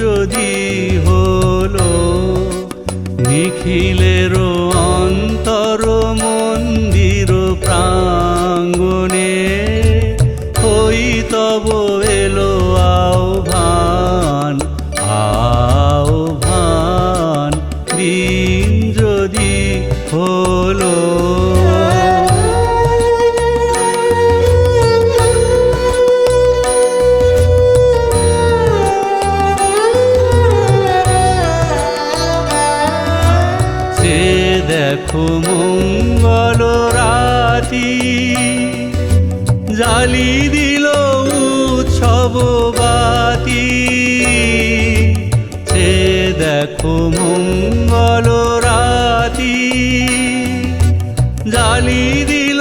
যদি হলো নিখিলের অন্তর মন্দির প্রাঙ্গণে হই তব এলো আহ্বান আহ্বান। দিন যদি হলো দেখো মঙ্গল রাতি, জালি দিল উৎসব বাতি। সে দেখো মঙ্গল রাতি, জালি দিল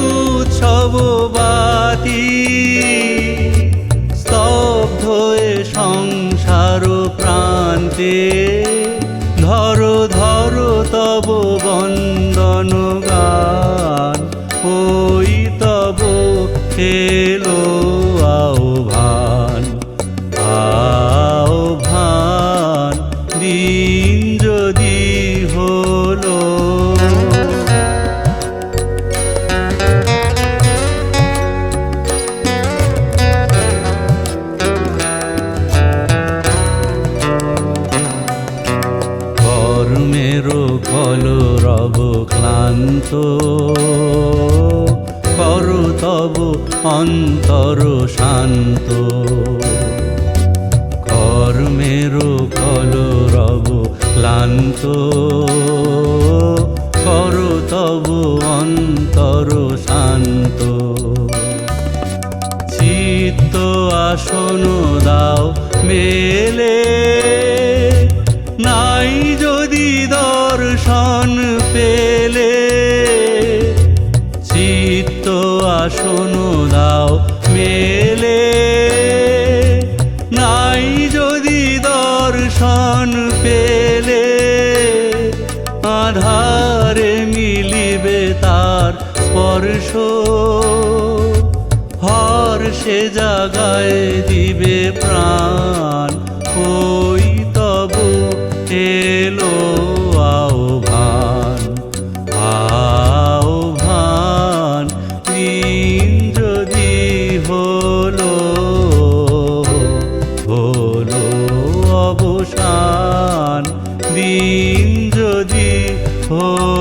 উৎসব বাতি। স্তব্ধ সংসার প্রান্তে তব বন্দন গান কর্মের কল রব ক্লান্ত। কর তব অন্তর শান্ত। কর্মের কল রব ক্লান্ত। কর তব অন্তর শান্ত। চিত্ত আসন দাও, মেলে দাও মেলে। নাই যদি দর্শন পেলে, আধারে মিলিবে তার স্পর্শ। হর সে জাগায় দিবে প্রাণ, ওই দিন যদি হো